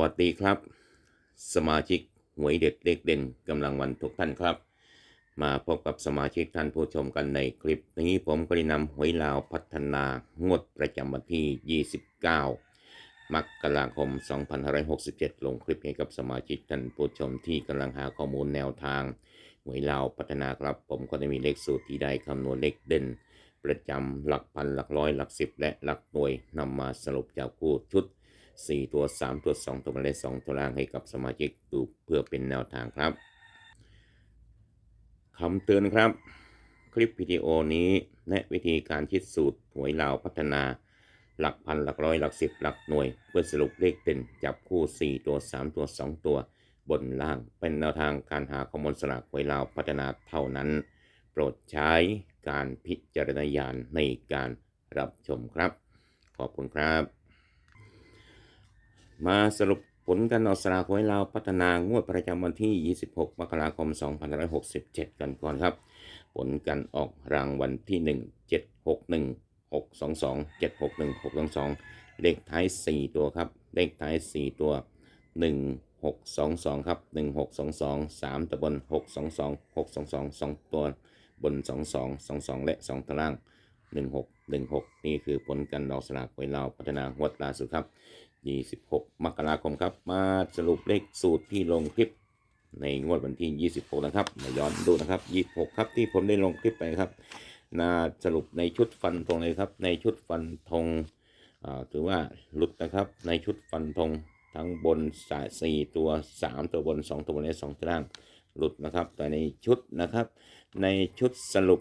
วัสดีครับ สมาชิกหวยเด็ดเลขเด่นกำลังวันทุกท่านครับ มาพบกับสมาชิกท่านผู้ชมกันในคลิปนี้ผมก็ได้นำหวยลาวพัฒนางวดประจำวันที่ 29 มกราคม 2567 ลงคลิปให้กับสมาชิกท่านผู้ชมที่กำลังหาข้อมูลแนวทางหวยลาวพัฒนาครับ ผมก็ได้มีเลขสูตรที่ได้คำนวณเลขเด่น ประจำหลักพันหลักร้อยหลักสิบและหลักหน่วยนำมาสรุปจากคู่ชุด 4 ตัว 3 ตัว 2 ตัวมาและ2ตัวล่างให้กับสมาชิกดูเพื่อเป็นแนวทางครับคำเตือนครับ คลิปวิดีโอนี้แนะวิธีการคิดสูตรหวยลาวพัฒนา หลักพันหลักร้อยหลักสิบหลักหน่วย เพื่อสรุปเลขเด่นจับคู่ 4 ตัว 3 ตัว 2 ตัว บนล่างเป็นแนวทางการหาข้อมูลสลากหวยลาวพัฒนาเท่านั้น โปรดใช้การพิจารณญาณในการรับชมครับ ขอบคุณครับ มาสรุปผลการออกสลากหวยลาวพัฒนางวดประจำวันที่ 26 มกราคม 2567 กันก่อนครับ ผลการออกรางวัลที่ 1 761 622 761 622 เลขท้าย 4 ตัวครับ เลขท้าย 4 ตัว 1622 ครับ 1622 3ตะบน 622 622 2 ตัวบน 22 22 และ 2ตาราง 1616 นี่คือผลการออกสลากหวยลาวพัฒนางวดล่าสุดครับ 26 มกราคมครับ มาสรุปเลขสูตรที่ลงคลิป ในงวดวันที่ 26 นะครับมาย้อนดูนะครับ 26 ครับที่ผมได้ลงคลิปไปครับนาสรุปในชุดฟันธงเลยครับ ในชุดฟันธงอ่าถือว่าหลุดนะครับ ในชุดฟันธงทั้งบนสายสี่ตัว 3 ตัวบน 2 ตัวบนและ2ตัวล่างหลุดนะครับ แต่ในชุดนะครับ ในชุดสรุป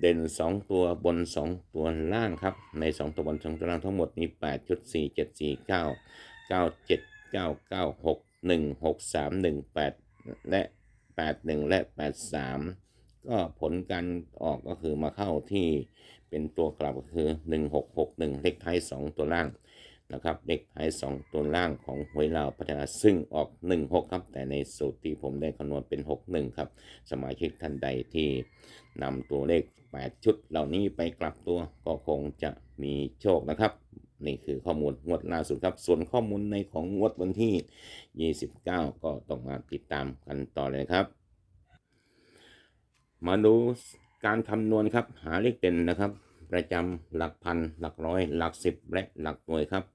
เด่น 2 ตัวบน 2 ตัวล่างครับ ใน 2 ตัวบน2ตัวล่างทั้งหมดมี8ชุด4 7 4 9 9 7 9 9 6 1 6 3 1 8 และ 8 1 และ 8 3 ก็ผลการออกก็คือมาเข้าที่เป็นตัวกลับก็คือ 1 6 6 1 เลขท้าย 2 ตัวล่าง นะครับเลขท้าย2ตัวล่างของหวยลาวพัฒนาซึ่งออก 1 6 ครับ แต่ในสูตรที่ผมได้คำนวณเป็น 6 1 ครับ สมาชิกท่านใดที่นำตัวเลข 8 ชุดเหล่านี้ไปกลับตัวก็คงจะมีโชคนะครับ นี่คือข้อมูลงวดล่าสุดครับ ส่วนข้อมูลในของงวดวันที่ 29 ก็ต้องมาติดตามกันต่อเลยครับ มาดูการคำนวณครับหาเลขเด่นนะครับประจำหลักพัน หลักร้อย หลักสิบและหลักหน่วยครับ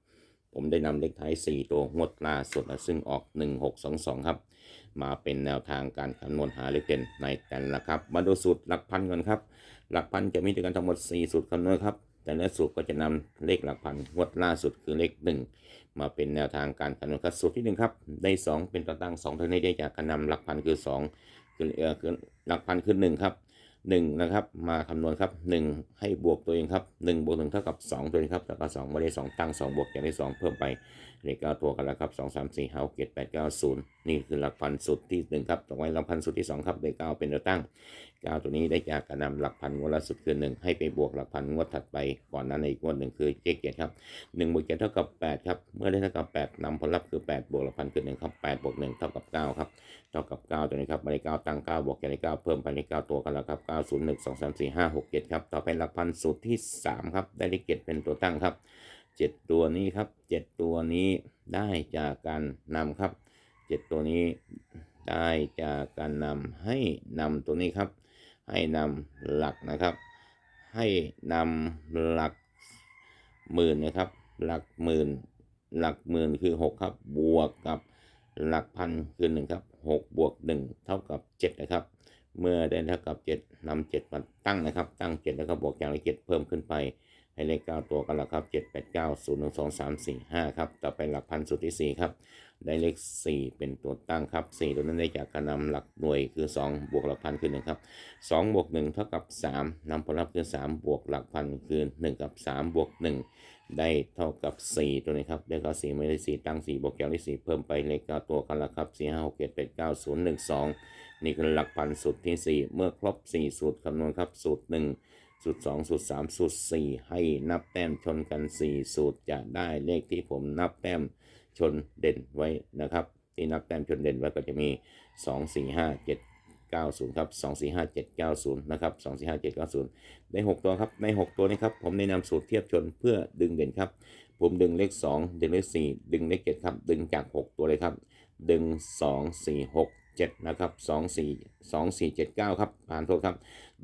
ผมได้นำเลขท้าย 4 ตัวงวดล่าสุดซึ่งออก 1622 ครับ มาเป็นแนวทางการคำนวณหาเลขเด่นในแต่ละครับ มาดูสูตรหลักพันก่อนครับ หลักพันจะมีด้วยกันทั้งหมด 4 สูตรคำนวณครับ แต่ละสูตรก็จะนำเลขหลักพันงวดล่าสุดคือเลข 1 มาเป็นแนวทางการคำนวณครับสูตรที่ 1 ครับ ได้ 2 เป็นตัวตั้ง2ตัวนี้ได้จากการนำหลักพันคือ 2 คือเออคือหลักพันคือ1ครับ 1นะครับมาคำนวณครับ 1 ให้บวกตัวเองครับ1บวก1เท่ากับ 2 ตัวเองครับแล้วก็2มาได้ 2 ตั้ง 2 บวกอย่างได้ 2 เพิ่มไปเลขเก้าตัวกันแล้วครับสองสามสี่ห้าเจ็ดแปดเก้าศูนย์นี่คือหลักพันสุดที่หนึ่งครับต่อไปหลักพันสุดที่สองครับเลขเก้าเป็นตัวตั้ง เก้าตัวนี้ได้จากการนำหลักพันงวดละสุดคือหนึ่งให้ไปบวกหลักพันงวดถัดไปก่อนนั้นในอีกงวดหนึ่งคือเจ็ดเจ็ดครับหนึ่งบวกเจ็ดเท่ากับแปดครับเมื่อได้เท่ากับแปดนำผลลัพธ์คือแปดบวกหลักพันคือหนึ่งครับแปดบวกหนึ่งเท่ากับเก้าครับเท่ากับเก้าตัวนี้ครับมาเลขเก้าตั้งเก้าบวกอย่างเลขเก้าเพิ่มไปเลขเก้าตัวกันแล้วครับเก้าศูนย์หนึ่งสองสามสี่ห้าหกเจ็ดครับต่อไปหลักพันสุดที่สามครับได้เลขเจ็ดเป็นตัวตั้งครับเจ็ดตัวนี้ครับเจ็ดตัวนี้ได้จากการนำครับเจ็ดตัวนี้ได้จากการนำให้นำตัวนี้ครับ ให้นำหลักนะครับ ให้นำหลักหมื่นนะครับ หลักหมื่น หลักหมื่นคือหกครับ บวกกับหลักพันคือหนึ่งครับหกบวกหนึ่งเท่ากับเจ็ดนะครับ เมื่อได้เท่ากับเจ็ดนำเจ็ดมาตั้งนะครับ ตั้งเจ็ดแล้วก็บวกอย่างละเจ็ดเพิ่มขึ้นไป ให้เลขเก้าตัวกันแล้วครับเจ็ดแปดเก้าศูนย์หนึ่งสองสามสี่ห้าครับ ต่อไปหลักพันสุดที่สี่ครับ ได้เลขสี่เป็นตัวตั้งครับสี่ตัวนั้นได้จากการนำหลักหน่วยคือสองบวกหลักพันคือหนึ่งครับสองบวกหนึ่งเท่ากับสามนำผลลัพธ์คือสามบวกหลักพันคือหนึ่งกับสามบวกหนึ่งได้เท่ากับสี่ตัวนี้ครับ ได้ก็สี่ไม่ได้สี่ตั้งสี่บวกอย่าที่สี่เพิ่มไปเลขเก้าตัวกันแล้วครับสี่ห้าหกเจ็ดแปดเก้าศูนย์หนึ่งสองนี่คือหลักพันสุดที่สี่เมื่อครบสี่สูตรคำนวณครับสูตรหนึ่ง สูตร2สูตร3สูตร4ให้นับแต้มชนกัน 4 สูตรจะได้เลขที่ผมนับแต้มชนเด่นไว้นะครับ ที่นับแต้มชนเด่นไว้ก็จะมี 2 4 5 7 90ครับ245790นะครับ245790ได้6ตัวครับใน 6 ตัวนี้ครับผมแนะนำสูตรเทียบชนเพื่อดึงเด่นครับผมดึงเลข 2 ดึงเลข 4 ดึงเลข7ครับดึงจาก 6 ตัวเลยครับ ดึง 2 4 6 7นะครับ2 4 2 4 7 9ครับผ่านโทษครับ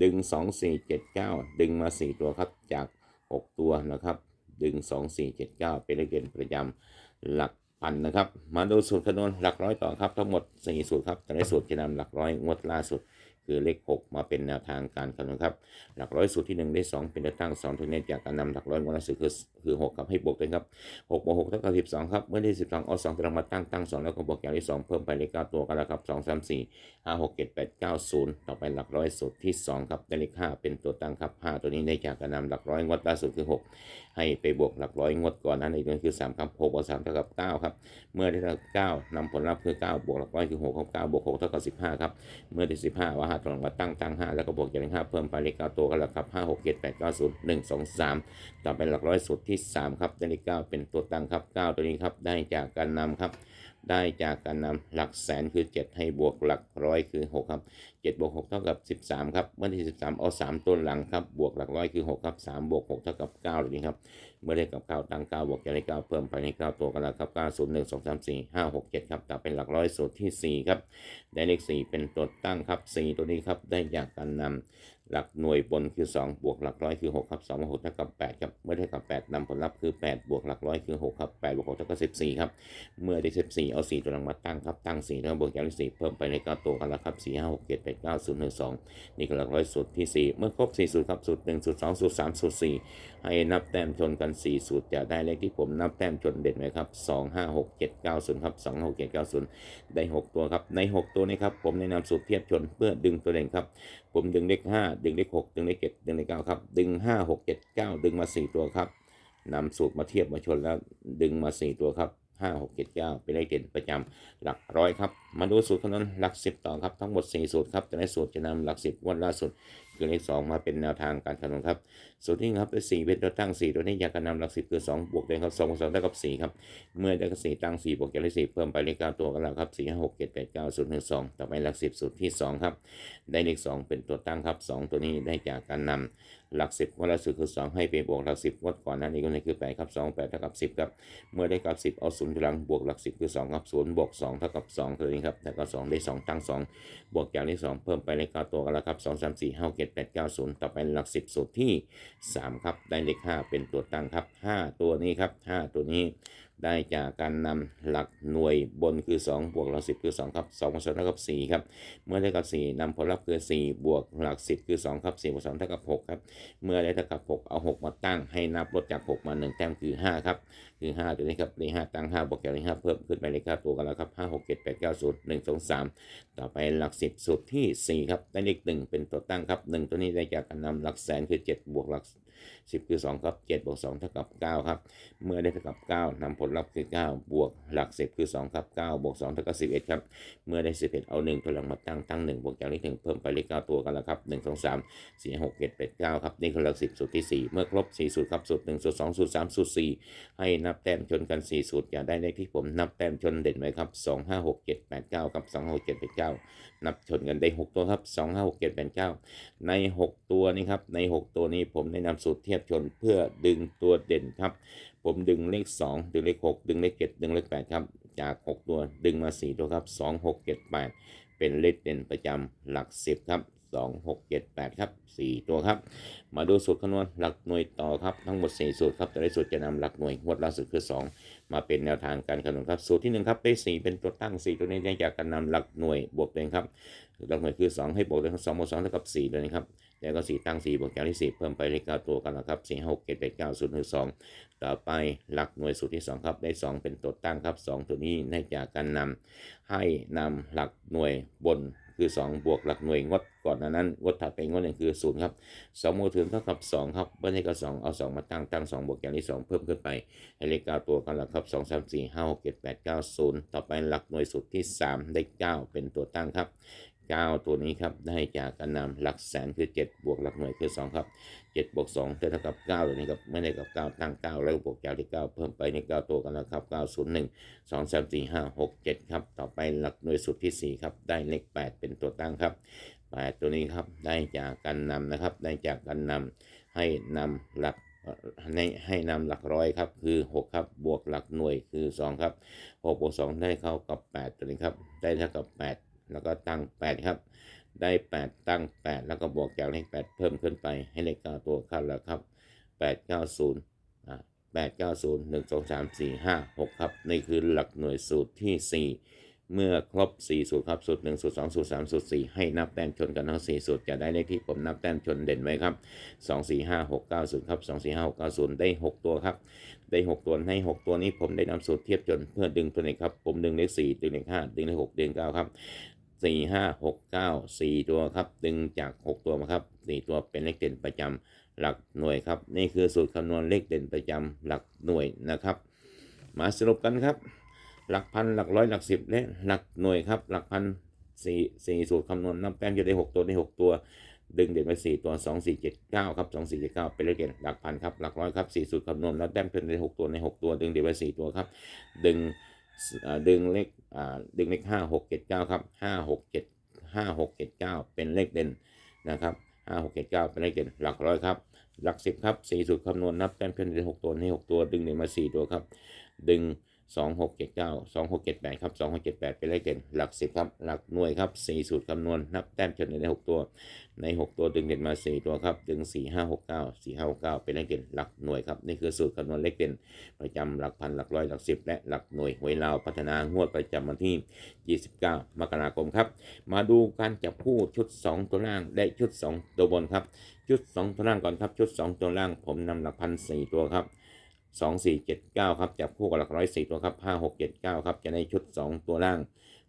ดึง 2 4 7 9 ดึงมา 4 ตัวครับจาก 6 ตัวนะครับ ดึง 2 4 7 9 เป็นเลขเด่นประจำหลักพันนะครับ มาดูสูตรคำนวณหลักร้อยต่อครับทั้งหมด 4 สูตรครับแต่ในสูตรจะนำหลักร้อยงวดล่าสุด คือเลข 6 มาเป็นแนวทางการคำนวณครับ หลักร้อยสูตรที่ 1 ได้ 2 เป็นแนวตั้ง2ตัวนี้จากการนำหลักร้อยงวดล่าสุดคือคือ 6 ครับให้บวกด้วครับ6บวก6เท่ากับ 12 ครับ เมื่อได้ 12 เอา2ตัวมาตั้งตั้ง 2 แล้วก็บวกอย่างที่ 2 เพิ่มไปเลข9ตัวกันแล้วครับ 2 3 4 5 6 7 8 9 0 ต่อไปหลักร้อยสูตรที่ 2 ครับได้เลข 5 เป็นตัวตั้งครับ 5 ตัวนี้ได้จากการนำหลักร้อยงวดล่าสุดคือ 6 ให้ไปบวกหลักร้อยงวดก่อนนั้นอีกนั่นคือ3ครับ6บวก3เท่ากับ9ครับ เมื่อได้เท่ากับ9นำผลลัพธ์คือ 9 บวกหลักร้อยคือ6ครับ9บวก6เท่ากับ15ครับ เมื่อได้15ว่าาพลรงมาตั้งตั้งห้าแล้วก็บวกจากเลขห้าเพิ่มไปเลขเก้าตัวก็แล้วครับห้าหกเจ็ดแปดเก้าศูนย์หนึ่งสองสามต่อไปหลักร้อยสุดที่สามครับเลขเก้าเป็นตัวตั้งครับเก้าตัวนี้ครับได้จากการนำครับ ได้จากการนำหลักแสนคือ 7 ให้บวกหลักร้อยคือ 6 ครับ 7 บวก 6 เท่ากับ 13 ครับ เมื่อที่ 13 เอา 3 ตัวหลังครับ บวกหลักร้อยคือ 6 ครับ 3 บวก 6 เท่ากับ 9เลยนี่ครับ เมื่อได้กับ 9 ตั้ง 9 บวกจากเลข9เพิ่มไปใน 9 ตัวกันแล้วครับ 9 0 1 2 3 4 5 6 7 ครับต่อเป็นหลักร้อยสูตรที่ 4 ครับ ได้เลข 4 เป็นตัวตั้งครับ 4 ตัวนี้ครับ ได้จากการนำ หลักหน่วยบนคือ 2 บวกหลักร้อยคือ 6 ครับ2บวก6เท่ากับ8ครับ เมื่อได้กับ 8นำผลลัพธ์คือ 8 บวกหลักร้อยคือ 6 ครับ8บวก6เท่ากับ14 ครับ เมื่อได้ 14 เอา 4 ตัวหลังมาตั้งครับ ตั้ง4แล้วบวกจากเลข4เพิ่มไปใน 9 ตัวกันแล้วครับ 4 5 6 7 8 9 0 1 2 นี่ก็หลักร้อยสูตรที่ 4 เมื่อครบ 4 สูตรครับ สูตร 1 สูตร 2 สูตร 3 สูตร 4 ให้นับแต้มชนกัน 4 สูตรจะได้เลขที่ผมนับแต้มชนเด่นไหมครับ 2 5 6 7 9 0 ครับ 2 6 7 9 0 ได้ 6 ตัวครับ ใน 6 ตัวนี้ครับ ผมแนะนำสูตรเทียบชนเพื่อดึงตัวเด่นครับ ผมดึงเลข 5 ดึงเลข 6 ดึงเลข 7 ดึงเลข 9 ครับ ดึง 5 6 7 9 ดึงมา 4 ตัวครับนำสูตรมาเทียบมาชนแล้วดึงมา 4 ตัวครับ 5 6 7 9 เป็นเลขเด่นประจำหลักร้อยครับ มาดูสูตรคำนวณหลัก10ต่อครับทั้งหมด4สูตรครับแต่ในสูตรจะนำหลัก10งวันล่าสุดคือเลข2มาเป็นแนวทางการคำนวณครับสูตรที่หนึ่งครับได้4เป็นตัวตั้ง4ตัวนี้อยากจะนำหลัก10คือ2บวกเลยครับ2บวก2เท่ากับ4ครับเมื่อได้กับ4ตั้ง4บวกจากเลข4เพิ่มไปเลข9ตัวกันแล้วครับ4 5 6 7 8 9 0 1 2ต่อไปหลัก10สูตรที่2ครับได้เลข2เป็นตัวตั้งครับ2ตัวนี้ได้จากการนำหลัก10งวันล่าสุดคือ2ให้ไปบวกหลัก10งวดก่อนนั้นนี้ก็เลยคือ8ครับ2 8เท่ากับ10ครับเมื่อได้กับ10เอา0พลังบวกหลัก10คือ2ครับ0บวก2เท่ากับ2ตัวนี้ครับแล้วก็2ได้2ตั้ง 2 บวกจากเลข2เพิ่มไปเลข9ตัวกันแล้วครับ2 3 4 5 7 8 9 0 ต่อไปหลัก 10 สูตรที่ 3 ครับ ได้เลข 5 เป็นตัวตั้งครับ 5 ตัวนี้ครับ 5 ตัวนี้ ได้จากการนำหลักหน่วยบนคือ 2 บวกหลัก 10 คือ 2 ครับ2บวก2เท่ากับ4ครับ เมื่อได้กับ 4นำผลลัพธ์คือ 4 บวกหลัก 10 คือ 2 ครับ4บวก2เท่ากับ 6 ครับ เมื่อได้เท่ากับ 6 เอา 6 มาตั้งให้นับลดจาก 6 มา 1 แต้มคือ 5 ครับ คือ 5 ตัวนี้ครับเลข5ตั้ง 5 บวกจากเลข5เพิ่มขึ้นไปเลข5ตัวกันแล้วครับ 5 6 7 8 9 0 1 2 3 ต่อไปหลัก 10 สูตรที่ 4 ครับ ได้เลข 1 เป็นตัวตั้งครับ 1 ตัวนี้ได้จากการนำหลักแสนคือ 7 บวกหลัก 10 คือ 2 ครับ7บวก2เท่ากับ 9 ครับ เมื่อได้เท่ากับ 9นำผลลัพธ์คือ 9 บวกหลัก 10 คือ 2 ครับ 9 บวก 2 เท่ากับ 11 ครับ เมื่อได้ 11 เอา1ตัวหลังมาตั้งตั้ง 1 บวกจากเลข1เพิ่มไปเลข9ตัวกันแล้วครับ 1 2 3 4 6 7 8 9 ครับ นี่คือหลัก 10 สูตรที่ 4 เมื่อครบ 4 สูตรครับ สูตร 1 สูตร 2 สูตร 3 สูตร 4 ให้นับแต้มชนกัน 4 สูตรจะได้เลขที่ผมนับแต้มชนเด่นไว้ครับ 2 5 6 7 8 9 ครับ 2 6 7 8 9 นับชนกันได้ 6 ตัวครับ 2 5 6 7 8 9 ใน 6 ตัวนี้ครับ ใน 6 ตัวนี้ผมได้นำสูตรเทียบชนเพื่อดึงตัวเด่นครับ ผมดึงเลข 2 ดึงเลข 6 ดึงเลข7ดึงเลข8ครับ จาก 6 ตัวดึงมา 4 ตัวครับ 2 6 7 8 เป็นเลขเด่นประจำหลัก 10 ครับ 2 6 7 8 ครับ 4 ตัวครับ มาดูสูตรคำนวณหลักหน่วยต่อครับ ทั้งหมด 4 สูตรครับแต่ละสูตรจะนำหลักหน่วยงวดล่าสุดคือ 2 มาเป็นแนวทางการคำนวณครับ สูตรที่ 1 ครับได้ 4 เป็นตัวตั้ง 4 ตัวนี้ได้จากการนำหลักหน่วยบวกตัวเองครับ หลักหน่วยคือ 2 ให้บวกด้วยครับ2บวก2เท่ากับ4ตัวนี้ครับ แล้วก็4ตั้ง4บวกจากที่4เพิ่มไปเลข9ตัวกันแล้วครับ4 6 7 8 9 0 1 2ต่อไปหลักหน่วยสูตรที่2ครับได้2เป็นตัวตั้งครับ2ตัวนี้ได้จากการนำให้นำหลักหน่วยบนคือ 2 บวกหลักหน่วยงดก่อนนั้นงดถัดไปงดหนึ่งคือ0ครับ2บวกถึงเท่ากับ 2 ครับเมื่อได้กับ2เอา 2 มาตั้งตั้ง 2 บวกอย่างที่ 2 เพิ่มขึ้นไปให้เลข9ตัวกันแล้วครับ 2 3 4 5 6 7 8 9 0 ต่อไปหลักหน่วยสูตรที่ 3 ได้ 9 เป็นตัวตั้งครับ 9 ตัวนี้ครับได้จากการนำหลักแสนคือ 7 บวกหลักหน่วยคือ 2 ครับ 7 บวก2เท่ากับ 9 ตัวนี้ครับไม่ได้กับ 9 ตั้ง 9 แล้วบวกจากที่ 9 เพิ่มไปใน 9 ตัวกันแล้วครับ 901 2 3 4 5 6 7 ครับ ต่อไปหลักหน่วยสุดที่ 4 ครับ ได้เลข 8 เป็นตัวตั้งครับ 8 ตัวนี้ครับได้จากการนำนะครับ ได้จากการนำให้นำหลักให้ให้นำหลักร้อยครับคือ 6 ครับบวกหลักหน่วยคือ 2 ครับ6บวก2ได้เข้ากับ 8 ตัวนี้ครับ ได้เท่ากับ 8 แล้วก็ตั้ง 8 ครับ ได้ 8 ตั้ง 8 แล้วก็บวกจากเลข 8 เพิ่มขึ้นไปให้เลข 9 ตัวเข้าแล้วครับ 890อ่า890 1 2 3 4 5 6 ครับ นี่คือหลักหน่วยสูตรที่ 4 เมื่อครบ 4 สูตรครับ สูตร 1 สูตร 2 สูตร 3 สูตร 4 ให้นับแต้มชนกันทั้ง 4 สูตรจะได้เลขที่ผมนับแต้มชนเด่นไว้ครับ 2 4 5 6 9 0 ครับ 2 4 5 6 9 0 ได้ 6 ตัวครับ ได้ 6 ตัวให้ 6 ตัวนี้ผมได้นำสูตรเทียบจนเพื่อดึงตัวไหนครับ ผมดึงเลข 4 ดึงเลข 5 ดึงเลข 6 ดึง 9 ครับ สี่ห้าหกเก้าสี่ตัวครับดึงจากหกตัวมาครับสี่ตัวเป็นเลขเด่นประจำหลักหน่วยครับ นี่คือสูตรคำนวณเลขเด่นประจำหลักหน่วยนะครับ มาสรุปกันครับ หลักพันหลักร้อยหลักสิบและหลักหน่วยครับ หลักพันสี่สี่สูตรคำนวณนับแต้มจะได้หกตัวได้หกตัว ดึงเด่นไปสี่ตัวสองสี่เจ็ดเก้าครับสองสี่เจ็ดเก้าเป็นเลขเด่นหลักพันครับหลักร้อยครับสี่สูตรคำนวณนับแต้มเป็นได้หกตัวในหกตัว ดึงเด่นไปสี่ตัวครับ ดึง ดึงเลขดึงเลขห้าหกเจ็ดเก้าครับห้าหกเจ็ดห้าหกเจ็ดเก้าเป็นเลขเด่นนะครับห้าหกเจ็ดเก้าเป็นเลขเด่นหลักร้อยครับหลักสิบครับสี่สูตรคำนวณนับแต้มเพียงได้หกตัวให้หกตัวดึงเด่นมาสี่ตัวครับ ดึง สองหกเจ็ดเก้าสองหกเจ็ดแปดครับสองหกเจ็ดแปดเป็นเลขเด่น หลักสิบครับ หลักหน่วยครับสี่สูตรคำนวณ นับแต้มเฉลี่ยในหกตัว ในหกตัวดึงเด่นมาสี่ตัวครับ ดึงสี่ห้าหกเก้าสี่ห้าหกเก้าเป็นเลขเด่น หลักหน่วยครับ นี่คือสูตรคำนวณเลขเด่น ประจำหลักพัน หลักร้อย หลักสิบและหลักหน่วยหวยลาว พัฒนางวดประจำวันที่ 29 มกราคมครับ มาดูการจับคู่ชุด 2 ตัวล่าง และชุด 2 ตัวบนครับ ชุด 2 ตัวล่างก่อนครับ ชุด 2 ตัวล่าง ผมนำหลักพันสี่ตัวครับ 2 4 7 9 ครับ จับคู่กับหลักร้อยสี่ตัวครับ 5 6 7 9 ครับ จะได้ชุด 2 ตัวล่าง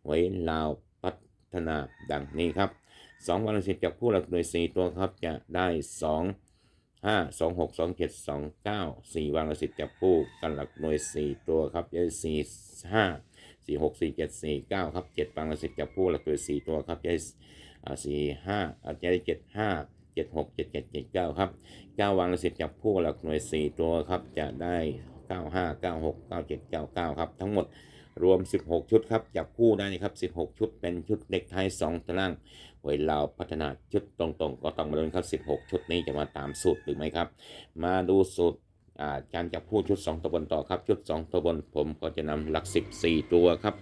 หวยลาวพัฒนาดังนี้ครับ2วันละสิบจับคู่หลักหน่วยสี่ตัวครับ จะได้2ห้าสองหกสองเจ็ดสองเก้าสี่วางละสิบจับคู่กันหลักหน่วยสี่ตัวครับจะได้สี่ห้าสี่หกสี่เจ็ดสี่เก้าครับเจ็ดวางละสิบจับคู่หลักหน่วยสี่ตัวครับจะได้อ่าสี่ห้าอาจจะได้เจ็ ดห้าเจ็ดหกเจ็ดเจ็ดเจ็ดเก้าครับเก้าวางละสิบจับคู่หลักหน่วยสี่ตัวครับ จะได้เก้าห้าเก้าหกเก้าเจ็ดเก้าเก้าครับ ทั้งหมดรวม 16 ชุดครับ จับคู่ได้นะครับ 16 ชุด เป็นชุดเด็กไทย 2ตารางหวยลาวพัฒนาชุดตรงๆ ก็ต้องมาดูครับ 16 ชุดนี้จะมาตามสูตรหรือไม่ครับ มาดูสูตรการจับคู่ชุด 2 ตัวบนต่อครับ ชุด 2 ตัวบนผมก็จะนำหลัก 14 ตัวครับ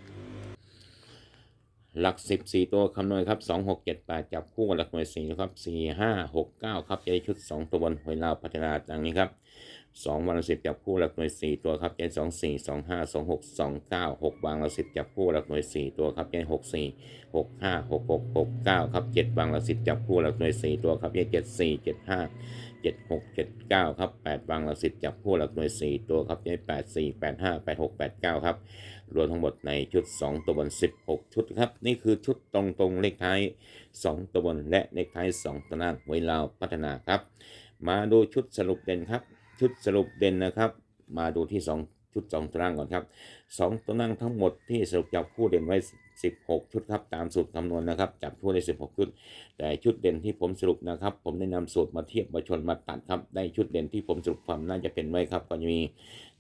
หลัก14ตัวคำนวณครับ 2 6 7 8 จับคู่กับหลักหน่วย4นะครับ 4 5 6 9 ครับจะได้ชุด 2 ตัวบนหวยลาวพัฒนาดังนี้ครับสองวันละสิบจับคู่หลักหน่วยสี่ตัวครับจนสองสี่สองห้าสองหกสองเก้าหกวางละสิบจับคู่หลักหน่วยสี่ตัวครับจนหกสี่หกห้าหกหกหกเก้าครับเจ็ดวางละสิบจับคู่หลักหน่วยสี่ตัวครับจนเจ็ดสี่เจ็ดห้าเจ็ดหกเจ็ดเก้าครับแปดวางละสิบจับคู่หลักหน่วยสี่ตัวครับจนแปดสี่แปดห้าแปดหกแปดเก้าครับ รวมทั้งหมดในชุดสองตัวบนสิบหกชุดครับ นี่คือชุดตรงตรงๆเลขท้ายสองตัวบนและเลขท้ายสองตัวล่างไว้ลาวพัฒนาครับ มาดูชุดสรุปเด่นครับ ชุดสรุปเด่นนะครับ มาดูที่ 2 ชุด 2 ตัวนั่งก่อนครับ 2 ตัวนั่งทั้งหมดที่สรุปจากคู่เด่นไว้ 16 ชุดครับตามสูตรคำนวณนะครับจับคู่ได้ 16 ชุด แต่ชุดเด่นที่ผมสรุปนะครับ ผมได้นำสูตรมาเทียบมาชนมาตัดครับ ได้ชุดเด่นที่ผมสรุปความน่าจะเป็นไว้ครับ ก็จะมี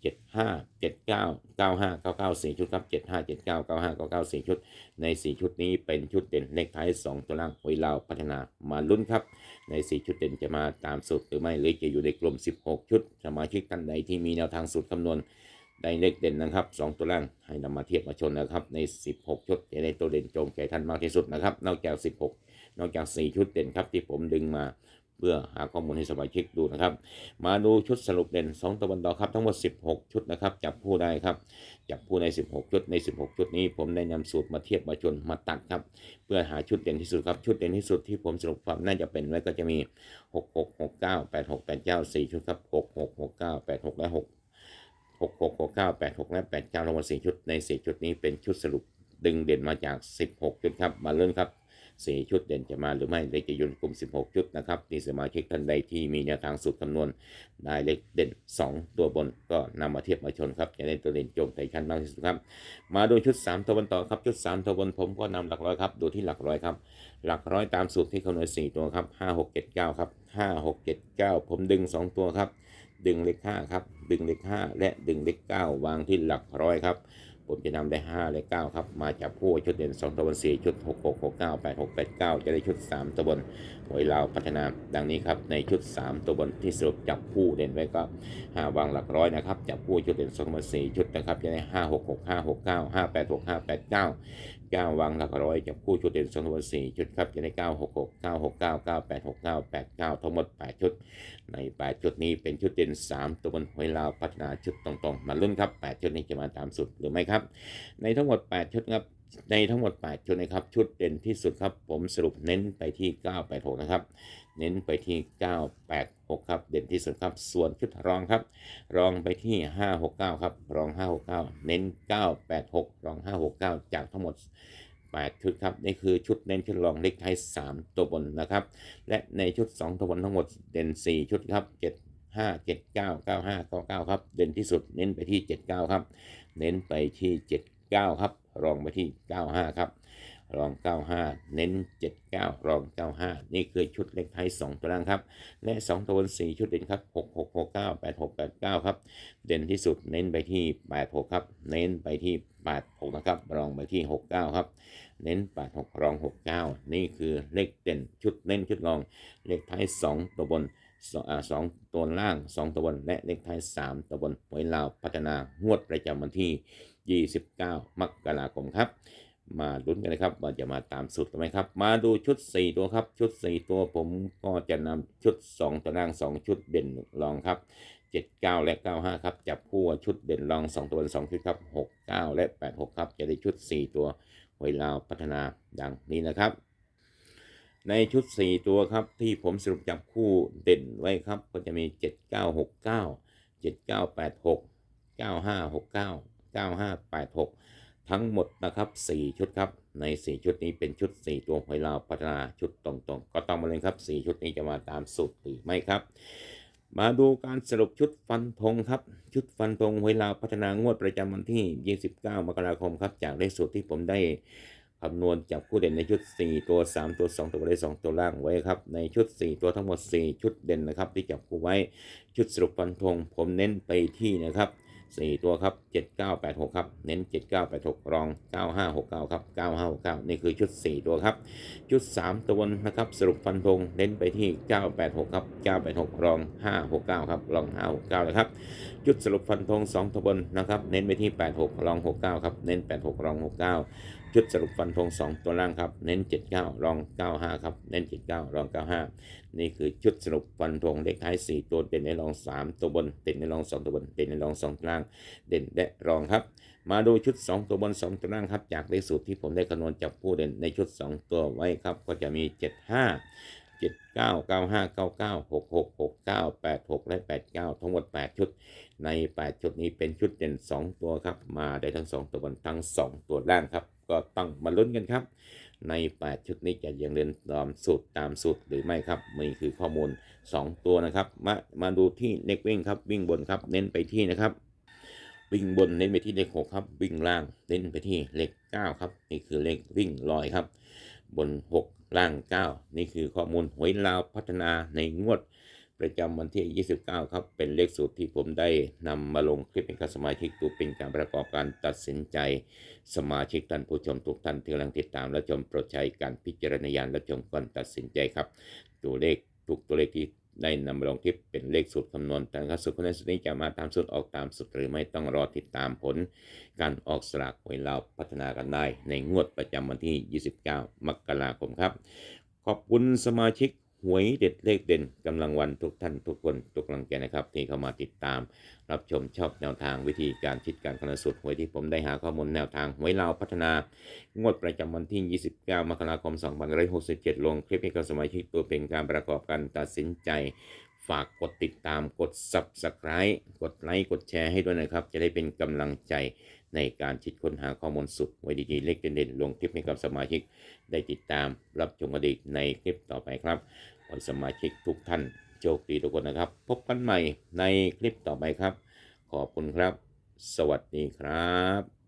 75 79 95 99 4 ชุดครับ 75 79 95 99 4 ชุด ใน 4 ชุดนี้เป็นชุดเด่นเลขท้าย 2 ตัวล่างหวยลาวพัฒนามาลุ้นครับ ใน 4 ชุดเด่นจะมาตามสูตรหรือไม่หรือจะอยู่ในกลุ่ม 16 ชุด สมาชิกท่านใดที่มีแนวทางสูตรคำนวณ ได้เลขเด่นนะครับ 2 ตัวล่างให้นำมาเทียบมาชนนะครับ ใน 16 ชุดจะได้ตัวเด่นโจงใจท่านมากที่สุดนะครับ นอกจาก 16 นอกจาก 4 ชุดเด่นครับที่ผมดึงมาเพื่อหาข้อมูลให้สมาชิกดูนะครับ มาดูชุดสรุปเด่น 2ตัวบันดอครับทั้งหมด 16 ชุดนะครับ จับผู้ได้ครับจับผู้ใน 16 ชุดใน 16 ชุดนี้ ผมได้นำสูตรมาเทียบมาชนมาตัดครับ เพื่อหาชุดเด่นที่สุดครับชุดเด่นที่สุดที่ผมสรุปความน่าจะเป็นไว้ก็จะมี 6 6 6 9 8 6 8 9 4 ชุดครับ 6 6 6 9 8 6และ6 6 6 6 9 8 6 และ 8 9รางวัล4ชุดใน 4 ชุดนี้เป็นชุดสรุปดึงเด่นมาจาก 16 ชุดครับ มาเริ่มครับ สี่ชุดเด่นจะมาหรือไม่เลขจะยุนกลุ่ม 16 ชุดนะครับที่สมาชิกท่านใดที่มีแนวทางสูตรคำนวณได้เลขเด่น 2 ตัวบนก็นำมาเทียบมาชนครับจะได้ตัวเด่นโจมไทยชั้นมากที่สุดครับมาดูชุด 3 ตัวบนต่อครับชุด 3 ตัวบนผมก็นำหลักร้อยครับดูที่หลักร้อยครับหลักร้อยตามสูตรที่คำนวณ4ตัวครับ5 6 7 9ครับ5 6 7 9 ผมดึง 2 ตัวครับดึงเลข5ครับดึงเลข5และดึงเลข9วางที่หลักร้อยครับ ผมจะนำได้ 5 และ 9 ครับ มาจากผู้ชุดเด่น 2ตัวบน4 ชุด 6 6 6 9 8 6 8 9 จะได้ชุด 3ตัวบนหวยลาวพัฒนาดังนี้ครับ ในชุด 3ตัวบนที่สรุปจับผู้เด่นไว้ก็5วางหลักร้อยนะครับจับผู้ชุดเด่น 2ตัวบน4 ชุดนะครับ จะได้ 5 6 6 5 6 9 5 8 6 5 8 9 9วังหลักร้อยจับคู่ชุดเด่น2ตัวบน4ชุดครับจะได้9 6 6 9 6 9 9 8 6 9 8 9ทั้งหมด8ชุด ใน8ชุดนี้เป็นชุดเด่น3ตัวบนหวยลาวพัฒนาชุดตรงๆ มาลุ้นครับ8ชุดนี้จะมาตามสุดหรือไม่ครับ ในทั้งหมด8ชุดครับ ในทั้งหมด 8 ชุดนะครับ ชุดเด่นที่สุดครับ ผมสรุปเน้นไปที่ 986 นะครับ เน้นไปที่ 986 ครับ เด่นที่สุดครับ ส่วนชุดรองครับ รองไปที่ 569 ครับ รอง 569 เน้น 986 รอง 569 จากทั้งหมด 8 ชุดครับ นี่คือชุดเน้นชุดรองเลขท้าย3 ตัวบนนะครับ และในชุด 2 ตัวบนทั้งหมดเด่น 4 ชุดครับ 7 5 7 9 9 5 9 9 ครับ เด่นที่สุดเน้นไปที่ 79 ครับ เน้นไปที่ 79 ครับ รองไปที่ 95 ครับ รอง 95 เน้น 79 รอง 95 นี่คือชุดเลขท้าย2ตัวล่างครับ และ 2 ตัวบน4ชุดเด่นครับ 6 6 6 9 8 6 8 9 ครับ เด่นที่สุดเน้นไปที่ 86 ครับ เน้นไปที่ 86 นะครับ รองไปที่ 69 ครับ เน้น 86 รอง 69 นี่คือเลขเด่นชุดเน้นชุดรอง เลขท้าย2ตัวบนสองตัวล่าง 2 ตัวบน และเลขท้าย 3 ตัวบนหวยลาวพัฒนางวดประจำวันที่ 29 มกราคมครับ มาลุ้นกันนะครับว่าจะมาตามสุดไหมครับ มาดูชุด 4 ตัวครับ ชุด 4 ตัวผมก็จะนำชุด 2ตัวล่าง 2 ชุดเด่นรองครับ 79 และ 95 ครับ จับคู่ชุดเด่นรอง 2 ตัว2ชุดครับ 69 และ 86 ครับ จะได้ชุด 4 ตัวหวยลาวพัฒนาดังนี้นะครับในชุด 4 ตัวครับที่ผมสรุปจับคู่เด่นไว้ครับ ก็จะมี 7969 7986 9569 9586 ทั้งหมดนะครับ 4 ชุดครับ ใน 4 ชุดนี้เป็นชุด 4 ตัวหวยลาวพัฒนาชุดตรงๆ ก็ต้องมาเลยครับ 4 ชุดนี้จะมาตามสูตรหรือไม่ครับ มาดูการสรุปชุดฟันธงครับ ชุดฟันธงหวยลาวพัฒนางวดประจำวันที่ 29 มกราคมครับ จากเลขสูตรที่ผมได้คำนวณจับคู่เด่นในชุด 4 ตัว 3 ตัว 2 ตัวได้2ตัวล่างไว้ครับ ในชุด 4 ตัวทั้งหมด 4 ชุดเด่นนะครับ ที่จับคู่ไว้ชุดสรุปฟันธงผมเน้นไปที่นะครับ 4 ตัวครับ 7986 ครับ เน้น 7986 รอง 9569 ครับ 9569 นี่คือชุด 4 ตัวครับ ชุด 3 ตัวนะครับ สรุปฟันธงเน้นไปที่ 986 ครับ 986 รอง 569 ครับ รอง 569นะครับ ชุดสรุปฟันธง2ตัวบนนะครับ เน้นไปที่ 86 รอง 69 ครับ เน้น 86 รอง 69 ชุดสรุปฟันธง2 ตัวล่างครับ เน้น 79รอง 95 ครับ เน้น 79รอง 95 นี่คือชุดสรุปฟันธงเลขท้าย 4 ตัวเด่นในรอง 3 ตัวบนเด่นในรอง 2 ตัวบนเด่นในรอง 2 ตัวล่าง เด่นและรองครับ มาดูชุด 2 ตัวบน 2 ตัวล่างครับ จากเลขสูตรที่ผมได้คำนวณจับผู้เด่นในชุด 2 ตัวไว้ครับ ก็จะมี 75 79 95 99 66 69 86 และ 89 ทั้งหมด 8 ชุด ใน 8 ชุดนี้เป็นชุดเด่น 2 ตัวครับ มาได้ทั้ง 2 ตัวบนทั้ง 2 ตัวล่างครับ ก็ต้องมาลุ้นกันครับ ใน 8 ชุดนี้จะยังเรียนตามสูตรตามสูตรหรือไม่ครับนี่คือข้อมูล 2 ตัวนะครับ มามาดูที่เลขวิ่งครับวิ่งบนครับเน้นไปที่นะครับ วิ่งบนเน้นไปที่เลข6ครับวิ่งล่างเน้นไปที่เลข9ครับนี่คือเลขวิ่งลอยครับ บน 6 ล่าง 9 นี่คือข้อมูลหวยลาวพัฒนาในงวด ประจำวันที่ 29 ครับ เป็นเลขสูตรที่ผมได้นำมาลงคลิปให้กับสมาชิกดูเป็นการประกอบการตัดสินใจ สมาชิกท่านผู้ชมทุกท่านที่กำลังติดตามและชมโปรดใช้การพิจารณาญาณและชมก่อนตัดสินใจครับ ตัวเลขทุกตัวเลขที่ได้นำมาลงคลิปเป็นเลขสูตรคำนวณแต่ครับสูตรคำนวณสูตรนี้จะมาตามสูตรออกตามสูตรหรือไม่ต้องรอติดตามผล การออกสลากหวยลาวพัฒนากันได้ ในงวดประจำวันที่ 29 มกราคมครับ ขอบคุณสมาชิก หวยเด็ดเลขเด่นกำลังวันทุกท่านทุกคนทุกกำลังใจนะครับที่เข้ามาติดตาม รับชมชอบแนวทางวิธีการคิดการคำนวณสูตรหวยที่ผมได้หาข้อมูลแนวทางหวยลาวพัฒนางวดประจำวันที่ 29 มกราคม 2567 ลง คลิปให้กับสมาชิกตัวเป็นการประกอบการตัดสินใจ ฝากกดติดตามกด Subscribe กดไลค์กดแชร์ให้ด้วยนะครับ จะได้เป็นกำลังใจในการคิดค้นหาข้อมูลสุดไว้ดีๆ เลขเด่นๆลงคลิปให้กับสมาชิก ได้ติดตามรับชมกันอีกในคลิปต่อไปครับ ให้สมาชิกทุกท่านโชคดีทุกคนนะครับ พบกันใหม่ในคลิปต่อไปครับ ขอบคุณครับ สวัสดีครับ